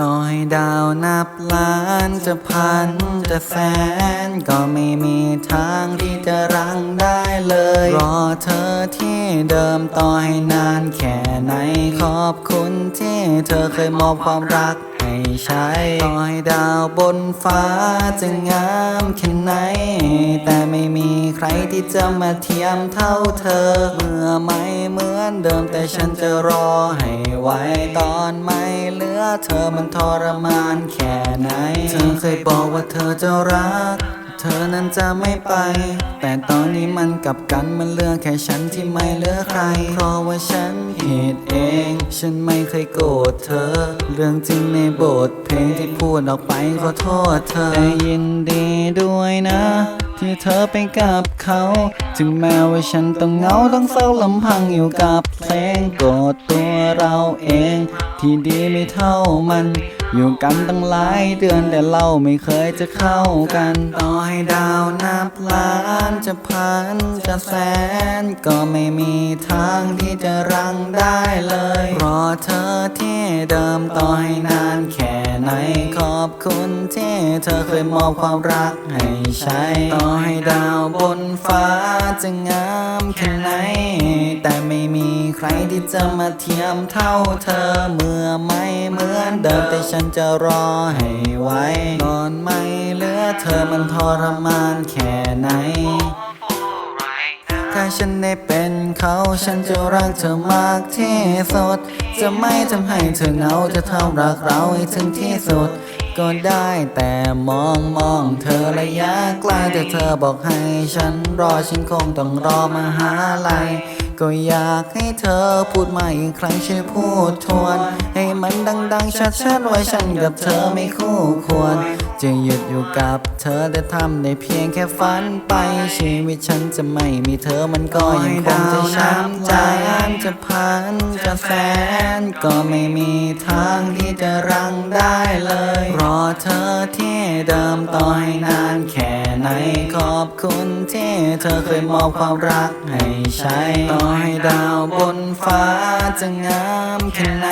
ต่อให้ดาวนับล้านจะพันจะแสน ก็ไม่มีทางที่จะรั้งได้เลย รอเธอที่เดิมต่อให้นานแค่ไหนขอบคุณที่เธอเคยมอบความรัก ใช้ต่อให้ดาวบนฟ้าจะงามแค่ไหน แต่ไม่มีใครที่จะมาเทียมเท่าเธอ เมื่อไม่เหมือนเดิมแต่ฉันจะรอให้ไว้ตอนไม่เหลือเธอมันทรมานแค่ไหน เธอเคยบอกว่าเธอจะรัก เธอนั้นจะไม่ไป แต่ตอนนี้มันกลับกันมันเหลือแค่ฉันที่ไม่เหลือใคร เพราะว่าฉันผิดเอง ฉันไม่เคยโกรธเธอ เรื่องจริงในบทเพลงที่พูดออกไปขอโทษเธอแต่ยินดีด้วยนะ ที่เธอไปกับเขา ถึงแม้ว่าฉันต้องเหงาต้องเศร้าลำพังอยู่กับเพลงโกรธตัว เราเองที่ดีไม่เท่ามัน อยู่กันตั้งหลายเดือนแต่เราไม่เคยจะเข้ากัน ต่อให้ดาวนับล้านจะพันจะแสน ก็ไม่มีทางที่จะรังได้เลย รอเธอที่เดิมต่อให้นานแค่ไหนขอบคุณที่เธอเคยมอบความรักให้ใช้ต่อให้ดาวบนฟ้าจะงามแค่ไหน แต่ไม่มีใครที่จะมาเทียมเท่าเธอเมื่อไม่เหมือนเดิมแต่ฉันจะรอให้ไว้ตอนไม่เหลือเธอมันทรมานแค่ไหน ถ้าฉันได้เป็นเขาฉันจะรักเธอมากที่สุด จะไม่ทำให้เธอเหงาจะทำรักเราให้ถึงที่สุด ก็ได้แต่มองมองเธอระยะไกลแต่เธอบอกให้ฉันรอฉันคงต้องรอมาหาลัย ก็อยากให้เธอพูดมาอีกครั้งช่วยพูดทวน ให้มันดังๆชัดๆว่าฉันกับเธอไม่คู่ควร จะหยุดอยู่กับเธอแต่ทำได้เพียงแค่ฝันไป ชีวิตฉันจะไม่มีเธอมันก็ยังคงจะช้ำใจจะพันจะแสนก็ไม่มีทางที่จะรังได้เลย รอเธอที่เดิมต่อให้นานแค่ไหนขอบคุณที่เธอเคยมอบความรักให้ใช้ต่อให้ดาวบนฟ้าจะงามแค่ไหน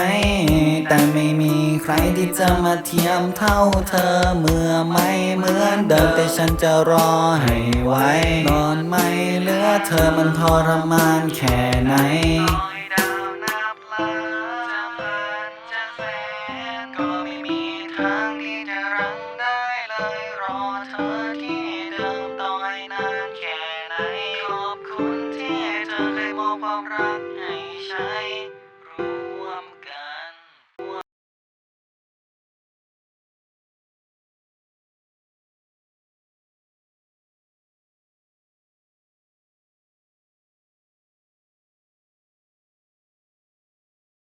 แต่ไม่มีใครที่จะมาเทียมเท่าเธอเมื่อื่อไม่เหมือนเดิมแต่ฉันจะรอให้ไว้ตอนไม่เหลือเธอมันทรมานแค่ไหนก็ไม่มีทางที่จะรังได้เลยรอเธอที่เดิมตอให้นานแค่ไหนขอบคุณที่เธอเคยมอบความรักให้ใช้